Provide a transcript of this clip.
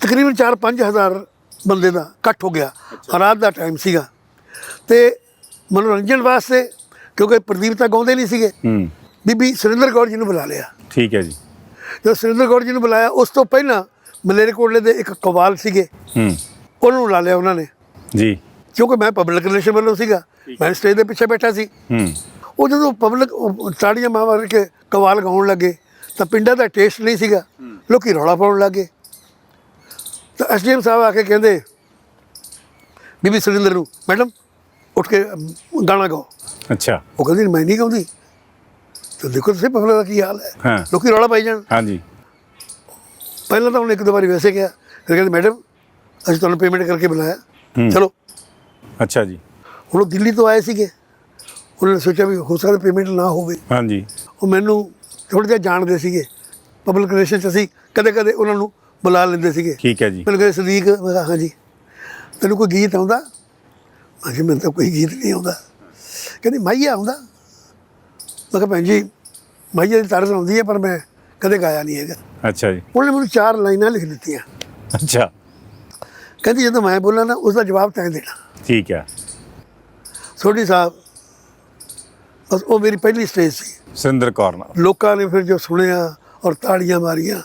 ਤਕਰੀਬਨ 4-5000 ਬੰਦੇ ਦਾ ਇਕੱਠ ਹੋ ਗਿਆ ਰਾਤ ਦਾ ਟਾਈਮ ਸੀਗਾ। ਤੇ ਮਨੋਰੰਜਨ ਵਾਸਤੇ ਕਿਉਂਕਿ ਪ੍ਰਦੀਪ ਤਾਂ ਗਾਉਂਦੇ ਨਹੀਂ ਸੀਗੇ ਹੂੰ। ਬੀਬੀ ਸੁਰਿੰਦਰ ਕੌਰ ਜੀ ਨੂੰ ਬੁਲਾ ਲਿਆ। ਠੀਕ ਹੈ ਜੀ। ਜਦੋਂ ਸੁਰਿੰਦਰ ਕੌਰ ਜੀ ਨੂੰ ਬੁਲਾਇਆ ਉਸ ਤੋਂ ਪਹਿਲਾਂ ਮਲੇਰਕੋਟਲੇ ਦੇ ਇੱਕ ਕਵਾਲ ਸੀਗੇ। ਹੂੰ। ਉਹਨੂੰ ਬੁਲਾ ਲਿਆ ਉਹਨਾਂ ਨੇ। ਜੀ। ਕਿਉਂਕਿ ਮੈਂ ਪਬਲਿਕ ਰਿਲੇਸ਼ਨ ਵੱਲੋਂ ਸੀਗਾ ਮੈਂ ਸਟੇਜ ਦੇ ਪਿੱਛੇ ਬੈਠਾ ਸੀ। ਹੂੰ। ਉਹ ਜਦੋਂ ਪਬਲਿਕ ਤਾੜੀਆਂ ਮਾਰ ਕੇ ਕਵਾਲ ਗਾਉਣ ਲੱਗੇ ਤਾਂ ਪਿੰਡਾਂ ਦਾ ਟੇਸਟ ਨਹੀਂ ਸੀਗਾ। ਲੋਕੀ ਰੌਲਾ ਪਾਉਣ ਲੱਗੇ ਐਸਡੀਐਮ ਸਾਹਿਬ ਆ ਕੇ ਕਹਿੰਦੇ ਬੀਬੀ ਸੁਰਿੰਦਰ ਨੂੰ ਮੈਡਮ ਉੱਠ ਕੇ ਗਾਣਾ ਗਾਓ। ਅੱਛਾ। ਉਹ ਕਹਿੰਦੀ ਮੈਂ ਨਹੀਂ ਗਾਉਂਦੀ। ਤਾਂ ਦੇਖੋ ਤੁਸੀਂ ਪਬਲਿਕ ਦਾ ਕੀ ਹਾਲ ਹੈ। ਲੋਕੀ ਰੌਲਾ ਪਾਈ ਜਾਣ। ਹਾਂਜੀ। ਪਹਿਲਾਂ ਤਾਂ ਉਹਨੇ ਇੱਕ ਦੋ ਵਾਰੀ ਵੈਸੇ ਕਿਹਾ ਫਿਰ ਕਹਿੰਦੇ ਮੈਡਮ ਅਸੀਂ ਤੁਹਾਨੂੰ ਪੇਮੈਂਟ ਕਰਕੇ ਬੁਲਾਇਆ। ਚਲੋ। ਅੱਛਾ ਜੀ। ਉਹ ਦਿੱਲੀ ਤੋਂ ਆਏ ਸੀਗੇ। ਉਹਨਾਂ ਨੇ ਸੋਚਿਆ ਵੀ ਹੋ ਸਕਦਾ ਪੇਮੈਂਟ ਨਾ ਹੋਵੇ। ਹਾਂਜੀ। ਉਹ ਮੈਨੂੰ ਥੋੜ੍ਹਾ ਜਿਹਾ ਜਾਣਦੇ ਸੀਗੇ। ਪਬਲਿਕ ਰਿਲੇਸ਼ਨ ਚ ਅਸੀਂ ਕਦੇ ਕਦੇ ਉਹਨਾਂ ਨੂੰ ਬੁਲਾ ਲੈਂਦੇ ਸੀਗੇ। ਠੀਕ ਹੈ ਜੀ। ਮੈਨੂੰ ਕਹਿੰਦੇ ਸਦੀਕ ਮੈਂ ਕਿਹਾ ਹਾਂਜੀ। ਤੈਨੂੰ ਕੋਈ ਗੀਤ ਆਉਂਦਾ? ਹਾਂਜੀ ਮੈਨੂੰ ਤਾਂ ਕੋਈ ਗੀਤ ਨਹੀਂ ਆਉਂਦਾ। ਕਹਿੰਦੀ ਮਾਈਆ ਆਉਂਦਾ? ਮੈਂ ਕਿਹਾ ਭੈਣ ਜੀ ਮਾਈਆ ਦੀ ਤਾਰਸ ਆਉਂਦੀ ਹੈ ਪਰ ਮੈਂ ਕਦੇ ਗਾਇਆ ਨਹੀਂ ਹੈਗਾ। ਅੱਛਾ ਜੀ। ਉਹਨੇ ਮੈਨੂੰ ਚਾਰ ਲਾਈਨਾਂ ਲਿਖ ਦਿੱਤੀਆਂ। ਅੱਛਾ। ਕਹਿੰਦੀ ਜਦੋਂ ਮੈਂ ਬੋਲਾਂ ਨਾ ਉਸ ਦਾ ਜਵਾਬ ਤੈਂ ਦੇਣਾ। ਠੀਕ ਹੈ। ਸੋਢੀ ਸਾਹਿਬ ਬਸ ਉਹ ਮੇਰੀ ਪਹਿਲੀ ਸਟੇਜ ਸੀ। ਸੁਰਿੰਦਰ ਕੌਰ ਨਾਲ। ਲੋਕਾਂ ਨੇ ਫਿਰ ਜੋ ਸੁਣਿਆ ਔਰ ਤਾੜੀਆਂ ਮਾਰੀਆਂ